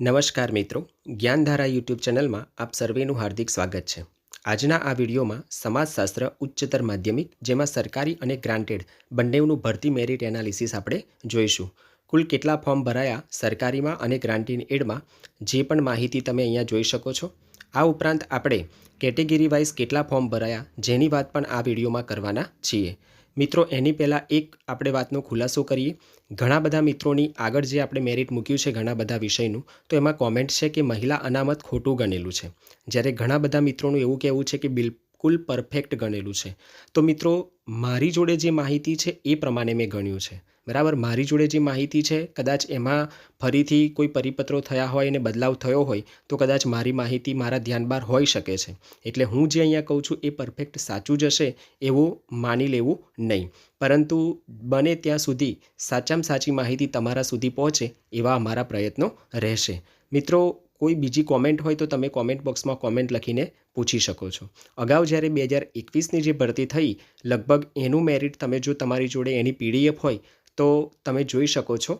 નમસ્કાર મિત્રો, જ્ઞાનધારા યુટ્યુબ ચેનલમાં આપ સર્વેનું હાર્દિક સ્વાગત છે. આજના આ વિડીયોમાં સમાજશાસ્ત્ર, ઉચ્ચતર માધ્યમિક, જેમાં સરકારી અને ગ્રાન્ટેડ બંનેનું ભરતી મેરિટ એનાલિસિસ આપણે જોઈશું. કુલ કેટલા ફોર્મ ભરાયા સરકારીમાં અને ગ્રાન્ટીન એડમાં, જે પણ માહિતી તમે અહીંયા જોઈ શકો છો. આ ઉપરાંત આપણે કેટેગરી વાઇઝ કેટલા ફોર્મ ભરાયા, જેની વાત પણ આ વિડીયોમાં કરવાના છીએ. મિત્રો, એની પહેલાં એક આપણે વાતનો ખુલાસો કરીએ. ઘણા બધા મિત્રોની આગળ જે આપણે મેરિટ મૂક્યું છે ઘણા બધા વિષયનું, તો એમાં કોમેન્ટ છે કે મહિલા અનામત ખોટું ગણેલું છે. જ્યારે ઘણા બધા મિત્રોનું એવું કહેવું છે કે બિલકુલ પરફેક્ટ ગણેલું છે. તો મિત્રો, મારી જોડે જે માહિતી છે એ પ્રમાણે મેં ગણ્યું છે. બરાબર? મારી જોડે જે માહિતી છે, કદાચ એમાં ફરીથી કોઈ પરિપત્રો થયા હોય અને બદલાવ થયો હોય, તો કદાચ મારી માહિતી મારા ધ્યાન બહાર હોઈ શકે છે. એટલે હું જે અહીંયા કહું છું, એ પરફેક્ટ સાચું જ હશે એવું માની લેવું નહીં. પરંતુ બને ત્યાં સુધી સાચામાં સાચી માહિતી તમારા સુધી પહોંચે એવા અમારા પ્રયત્નો રહેશે. મિત્રો, કોઈ બીજી કોમેન્ટ હોય તો તમે કોમેન્ટ બોક્સમાં કોમેન્ટ લખીને પૂછી શકો છો. અગાઉ જ્યારે બે હજાર એકવીસની જે ભરતી થઈ, લગભગ એનું મેરિટ તમે જો તમારી જોડે એની પીડીએફ હોય તો તમે જોઈ શકો છો.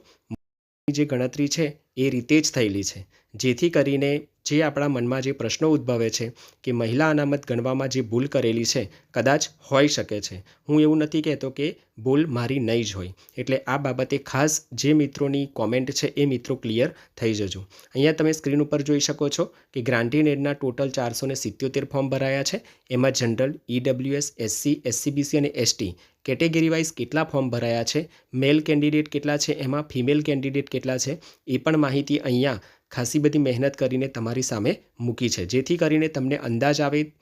જે ગણતરી છે એ રીતે જ થયેલી છે. જેથી કરીને જે આપણા મનમાં જે પ્રશ્નો ઉદ્ભવે છે કે મહિલા અનામત ગણવામાં જે ભૂલ કરેલી છે, કદાચ હોઈ શકે છે. હું એવું નથી કહેતો કે ભૂલ મારી નહીં જ હોય. એટલે આ બાબતે ખાસ જે મિત્રોની કોમેન્ટ છે એ મિત્રો ક્લિયર થઈ જજો. અહીંયા તમે સ્ક્રીન ઉપર જોઈ શકો છો કે ગ્રાન્ટીન એડના ટોટલ ચારસો સિત્યોતેર ફોર્મ ભરાયા છે. એમાં જનરલ ઈડબ્લ્યુએસ એસસી એસસીબીસી અને એસટી કેટેગરી વાઇઝ કેટલા ફોર્મ ભરાયા છે? મેલ કેન્ડિડેટ કેટલા છે? એમાં ફિમેલ કેન્ડિડેટ કેટલા છે? એ પણ માહિતી અહીંયા ખાસી બધી મહેનત કરીને તમારી સામે મૂકી છે. જેથી કરીને તમને અંદાજ આવે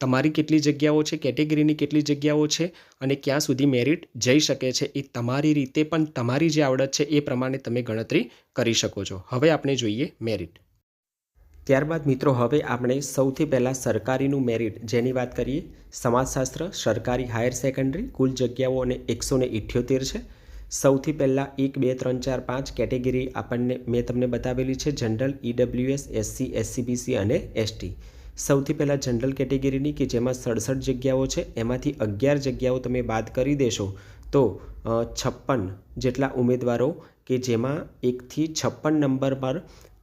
તમારી કેટલી જગ્યાઓ છે, કેટેગરીની કેટલી જગ્યાઓ છે અને ક્યાં સુધી મેરિટ જઈ શકે છે એ તમારી રીતે પણ તમારી જે આવડત છે એ પ્રમાણે તમે ગણતરી કરી શકો છો. હવે આપણે જોઈએ મેરિટ. ત્યારબાદ મિત્રો, હવે આપણે સૌથી પહેલાં સરકારીનું મેરિટ જેની વાત કરીએ? સમાજશાસ્ત્ર, સરકારી હાયર સેકન્ડરી, કુલ જગ્યાઓ અને એકસો ને છે. સૌથી પહેલાં એક, બે, ત્રણ, ચાર, પાંચ કેટેગરી આપણને મેં તમને બતાવેલી છે. જનરલ ઈડબ્લ્યુએસ એસસી એસસીબીસી અને એસટી સૌથી પહેલાં જનરલ કેટેગરીની કે જેમાં સડસઠ જગ્યાઓ છે, એમાંથી અગિયાર જગ્યાઓ તમે બાદ કરી દેશો, તો છપ્પન જેટલા ઉમેદવારો કે જેમાં એકથી છપ્પન નંબર પર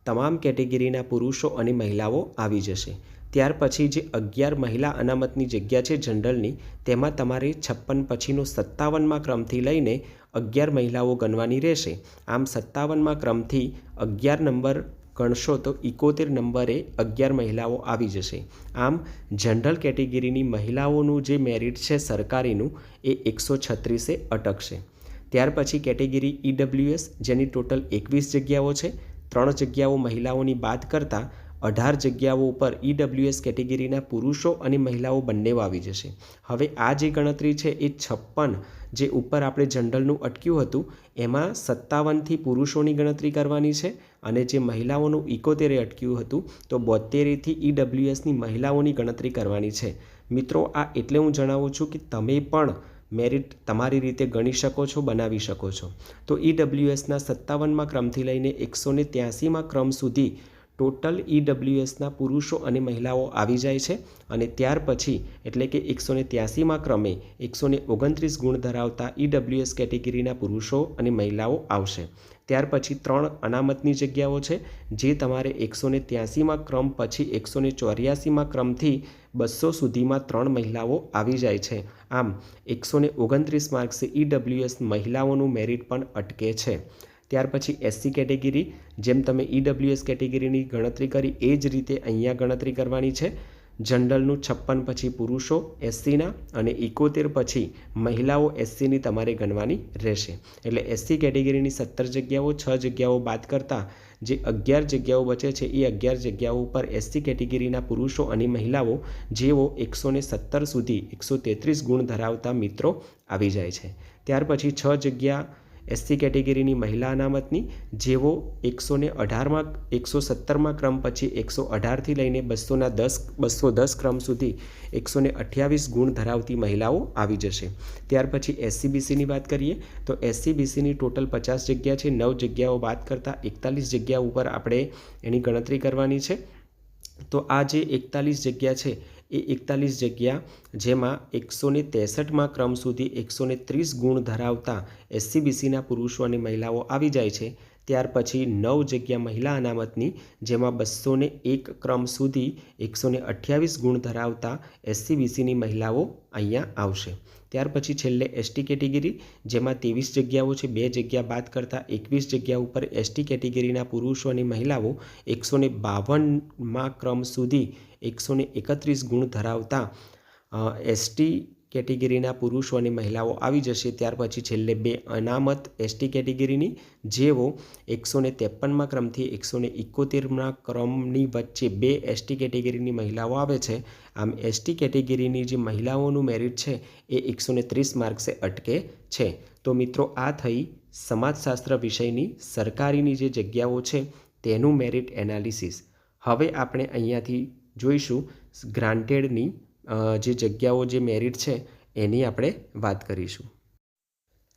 તમામ કેટેગરીના પુરુષો અને મહિલાઓ આવી જશે. ત્યાર પછી જે અગિયાર મહિલા અનામતની જગ્યા છે જનરલની, તેમાં તમારે છપ્પન પછીનો સત્તાવનમાં ક્રમથી લઈને અગિયાર મહિલાઓ ગણવાની રહેશે. આમ સત્તાવનમાં ક્રમથી અગિયાર નંબર ગણશો તો ઇકોતેર નંબરે અગિયાર મહિલાઓ આવી જશે. આમ જનરલ કેટેગરીની મહિલાઓનું જે મેરિટ છે સરકારીનું, એ એકસો છત્રીસે અટકશે. ત્યાર પછી કેટેગરી ઈડબ્લ્યુએસ જેની ટોટલ એકવીસ જગ્યાઓ છે, ત્રણ જગ્યાઓ મહિલાઓની બાદ કરતાં અઢાર જગ્યાઓ ઉપર ઈડબ્લ્યુએસ કેટેગરીના પુરુષો અને મહિલાઓ બંને આવી જશે. હવે આ જે ગણતરી છે એ છપ્પન જે ઉપર આપણે જનરલનું અટક્યું હતું, એમાં સત્તાવનથી પુરુષોની ગણતરી કરવાની છે અને જે મહિલાઓનું ઇકોતેરે અટક્યું હતું, તો બોતેરેથી ઈડબ્લ્યુએસની મહિલાઓની ગણતરી કરવાની છે. મિત્રો, આ એટલે હું જણાવું છું કે તમે પણ મેરિટ તમારી રીતે ગણી શકો છો, બનાવી શકો છો. તો ઈડબ્લ્યુએસના સત્તાવનમાં ક્રમથી લઈને એકસો ને ત્યાસીમાં ક્રમ સુધી ટોટલ ઈડબ્લ્યુએસના પુરુષો અને મહિલાઓ આવી જાય છે અને ત્યાર પછી એટલે કે એકસો ને ત્યાસીમાં ક્રમે એકસો ને ઓગણત્રીસ ગુણ ધરાવતા ઈડબ્લ્યુએસ કેટેગરીના પુરુષો અને મહિલાઓ આવશે. ત્યાર પછી ત્રણ અનામતની જગ્યાઓ છે, જે તમારે એકસો ને ત્યાસીમાં ક્રમ પછી એકસો ને ચોર્યાસીમાં ક્રમથી બસો સુધીમાં ત્રણ મહિલાઓ આવી જાય છે. આમ, એકસો ઓગણત્રીસ માર્ક્સે ઈડબ્લ્યુએસ મહિલાઓનું મેરિટ પણ અટકે છે. ત્યાર પછી એસસી કેટેગરી, જેમ તમે ઈડબ્લ્યુએસ કેટેગરીની ગણતરી કરી, એ જ રીતે અહીંયા ગણતરી કરવાની છે. જનરલનું છપ્પન પછી પુરુષો એસસીના અને ઇકોતેર પછી મહિલાઓ એસસીની તમારે ગણવાની રહેશે. એટલે એસસી કેટેગરીની સત્તર જગ્યાઓ, છ જગ્યાઓ બાદ કરતાં જે અગિયાર જગ્યાઓ બચે છે, એ અગિયાર જગ્યાઓ ઉપર એસસી કેટેગરીના પુરુષો અને મહિલાઓ, જેઓ એકસો ને સત્તર સુધી એકસો તેત્રીસ ગુણ ધરાવતા મિત્રો આવી જાય છે. ત્યાર પછી છ જગ્યા એસસી કેટેગરીની મહિલા અનામતની, જેઓ એકસો ને અઢારમાં, એકસો સત્તરમાં ક્રમ પછી એકસો અઢારથી લઈને બસોના દસ બસો દસ ક્રમ સુધી એકસો ને અઠ્યાવીસ ગુણ ધરાવતી મહિલાઓ આવી જશે. ત્યાર પછી એસસીબીસીની વાત કરીએ, તો એસસીબીસીની ટોટલ પચાસ જગ્યા છે. નવ જગ્યાઓ બાદ કરતાં એકતાલીસ જગ્યા ઉપર આપણે એની ગણતરી કરવાની છે. તો આ જે એકતાલીસ જગ્યા છે એ એકતાલીસ જગ્યા, જેમાં એકસો ને ત્રેસઠમાં ક્રમ સુધી એકસો ને ત્રીસ ગુણ ધરાવતા એસસીબીસીના પુરુષો અને મહિલાઓ આવી જાય છે. ત્યાર પછી નવ જગ્યા મહિલા અનામતની, જેમાં બસો ને એક ક્રમ સુધી એકસો ને અઠ્યાવીસ ગુણ ધરાવતા એસસીબીસીની મહિલાઓ અહીંયા આવશે. ત્યાર પછી છેલ્લે એસટી કેટેગરી, જેમાં ત્રેવીસ જગ્યાઓ છે. બે જગ્યા બાદ કરતાં એકવીસ જગ્યા ઉપર એસટી કેટેગરીના પુરુષો અને મહિલાઓ એકસો ને બાવનમાં ક્રમ સુધી એકસો એકત્રીસ ગુણ ધરાવતા એસટી કેટેગરીના પુરુષો અને મહિલાઓ આવી જશે. ત્યાર પછી છેલ્લે બે અનામત એસટી કેટેગરીની, જેઓ એકસો ને ત્રેપનમાં ક્રમથી એકસો ને ઇકોતેરના ક્રમની વચ્ચે બે એસટી કેટેગરીની મહિલાઓ આવે છે. આમ એસટી કેટેગરીની જે મહિલાઓનું મેરિટ છે, એ એકસો ને ત્રીસ માર્ક્સે અટકે છે. તો મિત્રો, આ થઈ સમાજશાસ્ત્ર વિષયની સરકારીની જે જગ્યાઓ છે, તેનું મેરિટ એનાલિસિસ. હવે આપણે અહીંયાથી જોઈશું. ગ્રાન્ટેડની જે જગ્યાઓ જે મેરિટ છે, એની આપણે વાત કરીશું.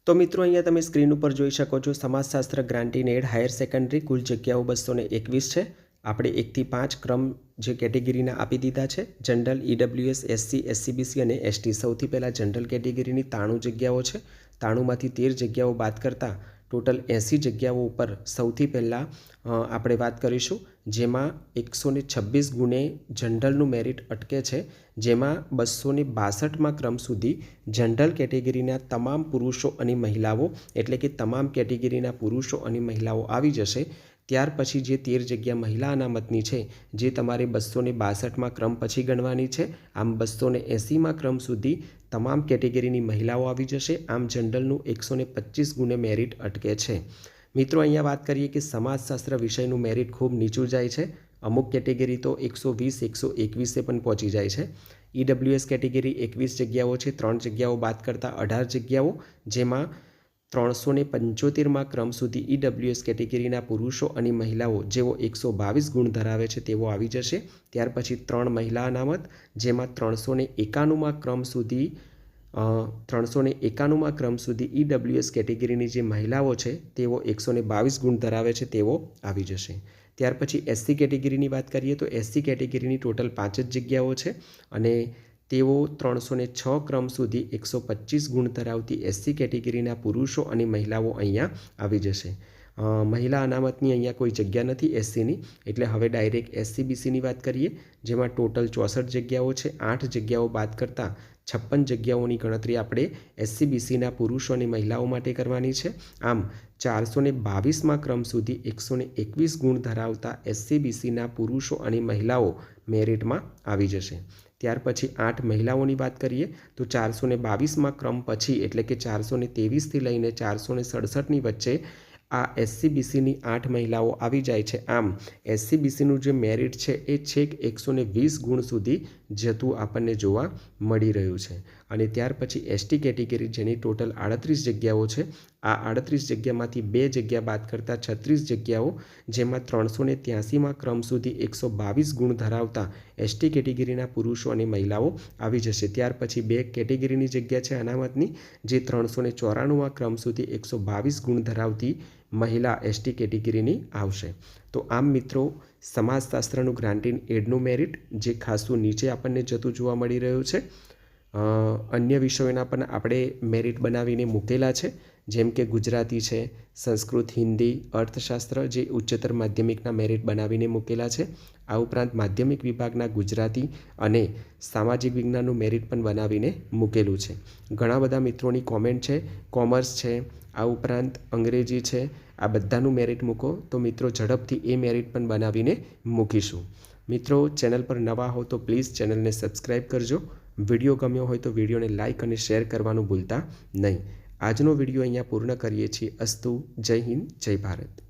તો મિત્રો, અહીંયા તમે સ્ક્રીન ઉપર જોઈ શકો છો, સમાજશાસ્ત્ર grant in aid higher secondary કુલ જગ્યાઓ બસો એકવીસ છે. આપણે એકથી પાંચ ક્રમ જે કેટેગરીના આપી દીધા છે, જનરલ ઈડબ્લ્યુએસ એસસી એસસીબીસી અને એસટી સૌથી પહેલાં જનરલ કેટેગરીની તાણું જગ્યાઓ છે. તાણુંમાંથી તેર જગ્યાઓ બાદ કરતાં ટોટલ એંસી જગ્યાઓ ઉપર સૌથી પહેલાં આપણે વાત કરીશું, જેમાં એકસો ને છવ્વીસ ગુણે જનરલનું મેરિટ અટકે છે, જેમાં બસો ને બાસઠમાં ક્રમ સુધી જનરલ કેટેગરીના તમામ પુરુષો અને મહિલાઓ, એટલે કે તમામ કેટેગરીના પુરુષો અને મહિલાઓ આવી જશે. ત્યાર પછી જે તેર જગ્યા મહિલા અનામતની છે, જે તમારે બસોને બાસઠમાં ક્રમ પછી ગણવાની છે, આમ બસોને એંસીમાં ક્રમ સુધી તમામ કેટેગરીની મહિલાઓ આવી જશે, આમ જનરલનું એકસો ને પચીસ ગુણે મેરિટ અટકે છે. મિત્રો, અહીંયા વાત કરીએ કે સમાજશાસ્ત્ર વિષયનું મેરિટ ખૂબ નીચું જાય છે. અમુક કેટેગરી તો એકસો વીસ, એકસો એકવીસે પણ પહોંચી જાય છે. ઈડબ્લ્યુએસ કેટેગરી એકવીસ જગ્યાઓ છે, ત્રણ જગ્યાઓ બાદ કરતાં અઢાર જગ્યાઓ, જેમાં ત્રણસો ને પંચોતેરમાં ક્રમ સુધી ઈડબ્લ્યુએસ કેટેગરીના પુરુષો અને મહિલાઓ, જેઓ એકસો બાવીસ ગુણ ધરાવે છે, તેઓ આવી જશે. ત્યાર પછી ત્રણ મહિલા અનામત, જેમાં ત્રણસો ને એકાણુંમાં ક્રમ સુધી ત્રણસો ને એકાણુંમાં ક્રમ સુધી ઈડબ્લ્યુએસ કેટેગરીની જે મહિલાઓ છે, તેઓ એકસો ને બાવીસ ગુણ ધરાવે છે, તેઓ આવી જશે. ત્યાર પછી એસસી કેટેગરીની વાત કરીએ તો એસસી કેટેગરીની ટોટલ પાંચ જ જગ્યાઓ છે અને તેઓ ત્રણસો ને છ ક્રમ સુધી એકસો પચીસ ગુણ ધરાવતી એસસી કેટેગરીના પુરુષો અને મહિલાઓ અહીંયા આવી જશે. મહિલા અનામતની અહીંયા કોઈ જગ્યા નથી એસસીની એટલે હવે ડાયરેક્ટ એસસી બીસીની વાત કરીએ, જેમાં ટોટલ ચોસઠ જગ્યાઓ છે, આઠ જગ્યાઓ બાદ કરતાં છપ્પન જગ્યાઓની ગણતરી આપણે એસસી બીસીના પુરુષો અને મહિલાઓ માટે કરવાની છે. આમ ચારસો ને બાવીસમાં ક્રમ સુધી એકસો ને એકવીસ ગુણ ધરાવતા એસસીબીસીના પુરુષો અને મહિલાઓ મેરિટમાં આવી જશે. ત્યાર પછી આઠ મહિલાઓની વાત કરીએ, તો ચારસો ને બાવીસમાં ક્રમ પછી, એટલે કે ચારસો ને ત્રેવીસથી લઈને ચારસો ને સડસઠની વચ્ચે આ એસસીબીસીની આઠ મહિલાઓ આવી જાય છે. આમ, એસસીબીસીનું જે મેરિટ છે, એ છેક એકસો વીસ ગુણ સુધી જતું આપણને જોવા મળી રહ્યું છે. અને ત્યાર પછી એસટી કેટેગરી જેની ટોટલ આડત્રીસ જગ્યાઓ છે, આ આડત્રીસ જગ્યામાંથી બે જગ્યા બાદ કરતાં છત્રીસ જગ્યાઓ, જેમાં ત્રણસો ને ત્યાસીમાં ક્રમ સુધી એકસો બાવીસ ગુણ ધરાવતા એસટી કેટેગરીના પુરુષો અને મહિલાઓ આવી જશે. ત્યાર પછી બે કેટેગરીની જગ્યા છે અનામતની, જે ત્રણસો ને ચોરાણુંમાં ક્રમ સુધી એકસો બાવીસ ગુણ ધરાવતી મહિલા એસટી કેટેગરીની આવશે. તો આમ મિત્રો, સમાજશાસ્ત્રનું ગ્રાન્ટીન એડનું મેરિટ, જે ખાસું નીચે આપણને જતું જોવા મળી રહ્યું છે. અન્ય વિષયોના પણ આપણે મેરિટ બનાવીને મૂકેલા છે. જેમ કે ગુજરાતી છે, સંસ્કૃત, હિન્દી, અર્થશાસ્ત્ર, જે ઉચ્ચતર માધ્યમિકના મેરિટ બનાવીને મૂકેલા છે. આ ઉપરાંત માધ્યમિક વિભાગના ગુજરાતી અને સામાજિક વિજ્ઞાનનું મેરિટ પણ બનાવીને મૂકેલું છે. ઘણા બધા મિત્રોની કોમેન્ટ છે, કોમર્સ છે આ ઉપરાંત અંગ્રેજી છે, આ બધાનું મેરિટ મૂકો, તો મિત્રો ઝડપથી એ મેરિટ પણ બનાવીને મૂકીશું. મિત્રો ચેનલ પર નવા હો તો પ્લીઝ ચેનલને સબસ્ક્રાઈબ કરજો. વીડિયો ગમ્યો હોય તો વિડીયોને લાઇક અને શેર કરવાનું ભૂલતા નહીં. આજનો વીડિયો અહીંયા પૂર્ણ કરીએ છીએ. અસ્તુ, જય હિન્દ, જય ભારત.